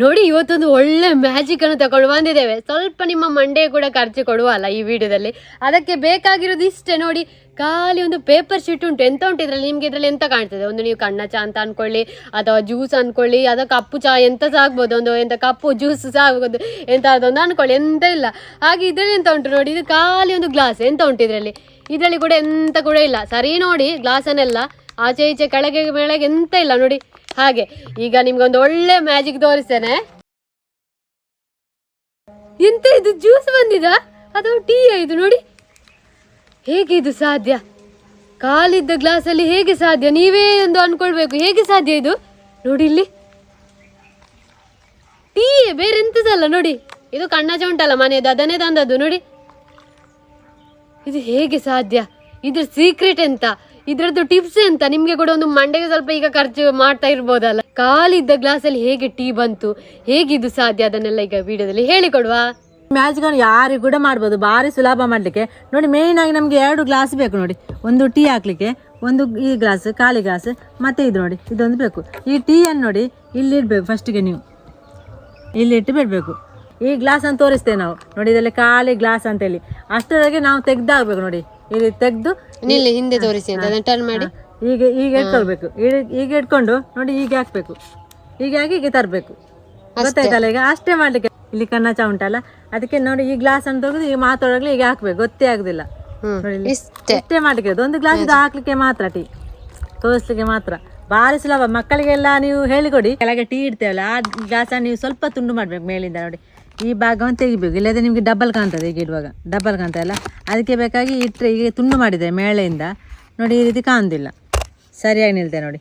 ನೋಡಿ, ಇವತ್ತೊಂದು ಒಳ್ಳೆ ಮ್ಯಾಜಿಕ್ ಅನ್ನು ತಗೊಂಡು ಬಂದಿದ್ದೇವೆ ಸ್ವಲ್ಪ ನಿಮ್ಮ ಮಂಡೆ ಕೂಡ ಖರ್ಚು ಕೊಡುವಲ್ಲ ಈ ವಿಡಿಯೋದಲ್ಲಿ. ಅದಕ್ಕೆ ಬೇಕಾಗಿರೋದು ಇಷ್ಟೇ ನೋಡಿ, ಖಾಲಿ ಒಂದು ಪೇಪರ್ ಶೀಟ್ ಉಂಟು. ಎಂತ ಉಂಟು ಇದರಲ್ಲಿ? ನಿಮ್ಗೆ ಇದರಲ್ಲಿ ಎಂತ ಕಾಣ್ತದೆ? ಒಂದು ನೀವು ಕಣ್ಣ ಚಾ ಅಂತ ಅನ್ಕೊಳ್ಳಿ, ಅಥವಾ ಜ್ಯೂಸ್ ಅನ್ಕೊಳ್ಳಿ, ಅಥವಾ ಕಪ್ಪು ಚಾ ಎಂತ ಸಹ ಆಗ್ಬೋದು. ಒಂದು ಎಂತ ಕಪ್ಪು ಜ್ಯೂಸ್ ಸಹ ಆಗ್ಬೋದು. ಅದೊಂದು ಅನ್ಕೊಳ್ಳಿ, ಎಂತ ಇಲ್ಲ. ಹಾಗೆ ಇದರಲ್ಲಿ ಎಂತ ಉಂಟು ನೋಡಿ, ಇದು ಖಾಲಿ ಒಂದು ಗ್ಲಾಸ್ ಎಂತ ಉಂಟು ಇದರಲ್ಲಿ? ಇದರಲ್ಲಿ ಕೂಡ ಎಂತ ಕೂಡ ಇಲ್ಲ. ಸರಿ ನೋಡಿ ಗ್ಲಾಸನ್ನೆಲ್ಲ ಆಚೆ ಈಚೆ ಕೆಳಗೆ ಮೇಳಗೆ ಎಂತ ಇಲ್ಲ ನೋಡಿ. ಹಾಗೆ, ಈಗ ನಿಮ್ಗೊಂದು ಒಳ್ಳೆ ಮ್ಯಾಜಿಕ್ ತೋರಿಸ್ತೇನೆ. ಎಂತ ಇದು ಜ್ಯೂಸ್ ಬಂದಿದ? ಅದು ಟೀ ಇದು ನೋಡಿ. ಹೇಗೆ ಇದು ಸಾಧ್ಯ? ಕಾಲಿದ್ದ ಗ್ಲಾಸಲ್ಲಿ ಹೇಗೆ ಸಾಧ್ಯ? ನೀವೇ ಒಂದು ಅನ್ಕೊಳ್ಬೇಕು. ಹೇಗೆ ಸಾಧ್ಯ ಇದು? ನೋಡಿ ಇಲ್ಲಿ. ಟೀ ಬೇರೆ ಎಂತದಲ್ಲ, ನೋಡಿ. ಇದು ಕಣ್ಣಾಚೆ ಉಂಟಲ್ಲ ಮನೆಯದು ಅದನ್ನೇ ತಂದದ್ದು, ನೋಡಿ. ಇದು ಹೇಗೆ ಸಾಧ್ಯ? ಇದ್ರ ಸೀಕ್ರೆಟ್ ಎಂತ? ಇದ್ರದ್ದು ಟಿಪ್ಸ್ ಎಂತ? ನಿಮ್ಗೆ ಕೂಡ ಒಂದು ಮಂಡೆಗೆ ಸ್ವಲ್ಪ ಈಗ ಖರ್ಚು ಮಾಡ್ತಾ ಇರ್ಬೋದಲ್ಲ. ಗ್ಲಾಸ್ ಗ್ಲಾಸಲ್ಲಿ ಹೇಗೆ ಟೀ ಬಂತು? ಹೇಗಿದು ಸಾಧ್ಯ? ಅದನ್ನೆಲ್ಲ ಈಗ ವಿಡಿಯೋದಲ್ಲಿ ಹೇಳಿಕೊಡುವಾ. ಮ್ಯಾಜಿಕ್ ಅನ್ನು ಯಾರಿಗೂ ಕೂಡ ಮಾಡ್ಬೋದು. ಭಾರಿ ಸುಲಭ ಮಾಡ್ಲಿಕ್ಕೆ. ನೋಡಿ ಮೇಯ್ನ್ ಆಗಿ ನಮಗೆ ಎರಡು ಗ್ಲಾಸ್ ಬೇಕು ನೋಡಿ. ಒಂದು ಟೀ ಹಾಕ್ಲಿಕ್ಕೆ, ಒಂದು ಈ ಗ್ಲಾಸ್ ಖಾಲಿ ಗ್ಲಾಸ್ ಮತ್ತೆ ಇದು ನೋಡಿ. ಇದೊಂದು ಬೇಕು. ಈ ಟೀಯನ್ನು ನೋಡಿ, ಇಲ್ಲಿ ಇಡಬೇಕು ಫಸ್ಟಿಗೆ ನೀವು. ಇಲ್ಲಿ ಇಟ್ಟು ಬಿಡಬೇಕು. ಈ ಗ್ಲಾಸ್ ಅಂತ ತೋರಿಸ್ತೇವೆ ನಾವು. ನೋಡಿ, ಇದರಲ್ಲಿ ಖಾಲಿ ಗ್ಲಾಸ್ ಅಂತೇಳಿ. ಅಷ್ಟರೊಳಗೆ ನಾವು ತೆಗ್ದಾಗಬೇಕು ನೋಡಿ. ಇಲ್ಲಿ ತೆಗೆದು ನಿಲ್ಲಿ ಹಿಂದೆ ತೋರಿಸಿ ಅಂತ ಅದನ್ನ ಟರ್ನ್ ಮಾಡಿ. ಈಗ ಈಗ ಇಟ್ಕೊಳ್ಬೇಕು ಈಗ- ಈಗ ಇಟ್ಕೊಂಡು ನೋಡಿ ಹೀಗೆ ಹಾಕ್ಬೇಕು. ಹೀಗೆ ಹಾಕಿ ಹೀಗೆ ತರಬೇಕು. ಗೊತ್ತಾಯ್ತಲ್ಲ ಈಗ ಅಷ್ಟೇ ಮಾಡ್ಲಿಕ್ಕೆ. ಇಲ್ಲಿ ಕನ್ನಚ ಉಂಟಲ್ಲ ಅದಕ್ಕೆ ನೋಡಿ ಈ ಗ್ಲಾಸ್ ಅನ್ನು ತೆಗೆದು ಈಗ ಮಾತಾಡೋಗ್ಲಿ ಈಗ ಹಾಕ್ಬೇಕು. ಗೊತ್ತೇ ಆಗುದಿಲ್ಲ. ಇಷ್ಟೇ. ಮಾಡ್ಲಿಕ್ಕೆ. ಒಂದು ಗ್ಲಾಸ್ ಇದು ಹಾಕ್ಲಿಕ್ಕೆ ಮಾತ್ರ ಟೀ. ತೋರಿಸ್ಲಿಕ್ಕೆ ಮಾತ್ರ. ಭಾರಿ ಸುಲಭ. ಮಕ್ಕಳಿಗೆಲ್ಲ ನೀವು ಹೇಳಿಕೊಡಿ. ಕೆಳಗೆ ಟೀ ಇಡ್ತೇವಲ್ಲ ಆ ಗ್ಲಾಸ್ ನೀವು ಸ್ವಲ್ಪ ತುಂಡು ಮಾಡ್ಬೇಕು ಮೇಲಿಂದ ನೋಡಿ. ಈ ಭಾಗವನ್ನು ತೆಗಿಬೇಕು. ಇಲ್ಲದೆ ನಿಮಗೆ ಡಬಲ್ ಕಾಣ್ತದೆ ಈಗ ಇಡುವಾಗ. ಡಬಲ್ ಕಾಣ್ತದಲ್ಲ ಅದಕ್ಕೆ ಬೇಕಾಗಿ ಇಟ್ಟರೆ ಈಗ ತುಂಡು ಮಾಡಿದೆ ಮೇಳೆಯಿಂದ. ನೋಡಿ ಈ ರೀತಿ ಕಾಣುದಿಲ್ಲ. ಸರಿಯಾಗಿ ನಿಲ್ತೆ ನೋಡಿ.